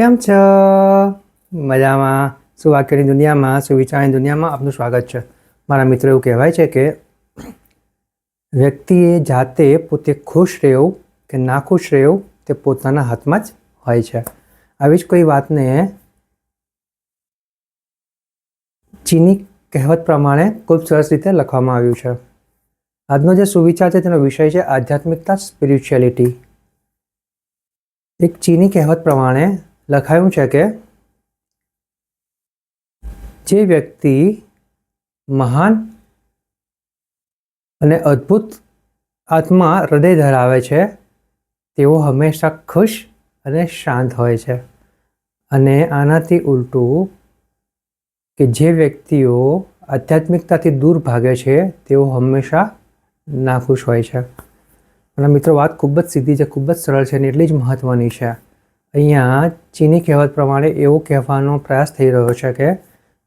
કેમ છો? મજામાં. સુવાક્યની દુનિયામાં સુવિચારની દુનિયામાં આપનું સ્વાગત છે? મારા મિત્રો એવું કહેવાય છે કે વ્યક્તિએ જાતે પોતે ખુશ રહેવું કે ના ખુશ રહેવું તે પોતાના હાથમાં જ હોય છે. આવી જ કોઈ વાતને ચીની કહેવત પ્રમાણે ખૂબ સરસ રીતે લખવામાં આવ્યું છે. આજનો જે સુવિચાર છે તેનો વિષય છે આધ્યાત્મિકતા સ્પિરિચ્યુઅલિટી એક ચીની કહેવત પ્રમાણે લખાયું છે કે જે વ્યક્તિ મહાન અને અદ્ભુત આત્મા હૃદય ધરાવે છે, તેઓ હંમેશા ખુશ અને શાંત હોય છે. અને આનાથી ઉલટું કે જે વ્યક્તિઓ આધ્યાત્મિકતાથી દૂર ભાગે છે, તેઓ હંમેશા નાખુશ હોય છે. અને મિત્રો, વાત ખૂબ જ સીધી છે, ખૂબ જ સરળ છે અને એટલી જ મહત્ત્વની છે. અહીંયા ચીની કહેવત પ્રમાણે એવું કહેવાનો પ્રયાસ થઈ રહ્યો છે કે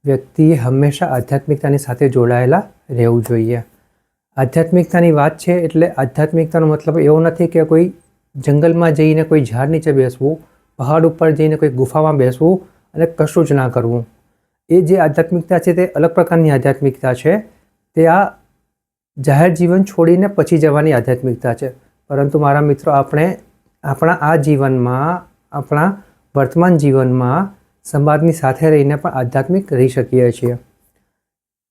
વ્યક્તિએ હંમેશા આધ્યાત્મિકતાની સાથે જોડાયેલા રહેવું જોઈએ. આધ્યાત્મિકતાની વાત છે એટલે આધ્યાત્મિકતાનો મતલબ એવો નથી કે કોઈ જંગલમાં જઈને કોઈ ઝાડ નીચે બેસવું, પહાડ ઉપર જઈને કોઈ ગુફામાં બેસવું અને કશું જ ના કરવું. એ જે આધ્યાત્મિકતા છે તે અલગ પ્રકારની આધ્યાત્મિકતા છે. તે આ જાહેર જીવન છોડીને પછી જવાની આધ્યાત્મિકતા છે. પરંતુ મારા મિત્રો, આપણે આપણા આ જીવનમાં આપણા વર્તમાન જીવનમાં સમાજની સાથે રહીને પણ આધ્યાત્મિક રહી શકીએ છીએ.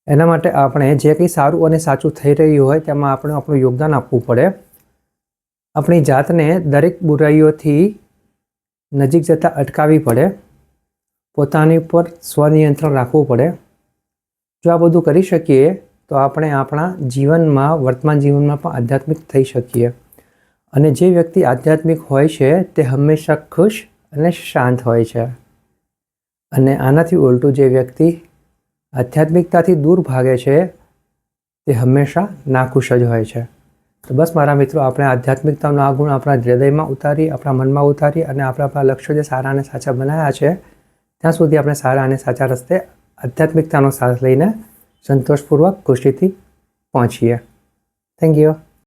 એના માટે આપણે જે કંઈ સારું અને સાચું થઈ રહ્યું હોય તેમાં આપણે આપણું યોગદાન આપવું પડે. આપણી જાતને દરેક બુરાઈઓથી નજીક જતાં અટકાવવી પડે. પોતાની ઉપર સ્વનિયંત્રણ રાખવું પડે. જો આ બધું કરી શકીએ તો આપણે આપણા જીવનમાં, વર્તમાન જીવનમાં પણ આધ્યાત્મિક થઈ શકીએ. અને જે વ્યક્તિ આધ્યાત્મિક હોય છે, તે હંમેશા ખુશ અને શાંત હોય છે. અને આનાથી ઉલટું જે વ્યક્તિ આધ્યાત્મિકતાથી દૂર ભાગે છે, તે હંમેશા નાખુશ જ હોય છે. તો બસ મારા મિત્રો, આપણે આધ્યાત્મિકતાનો આ ગુણ આપણા હૃદયમાં ઉતારી, આપણા મનમાં ઉતારી અને આપણે આપણા લક્ષ્યો જે સારા અને સાચા બનાવ્યા છે, ત્યાં સુધી આપણે સારા અને સાચા રસ્તે આધ્યાત્મિકતાનો સાથ લઈને સંતોષપૂર્વક ખુશીથી પહોંચીએ. Thank you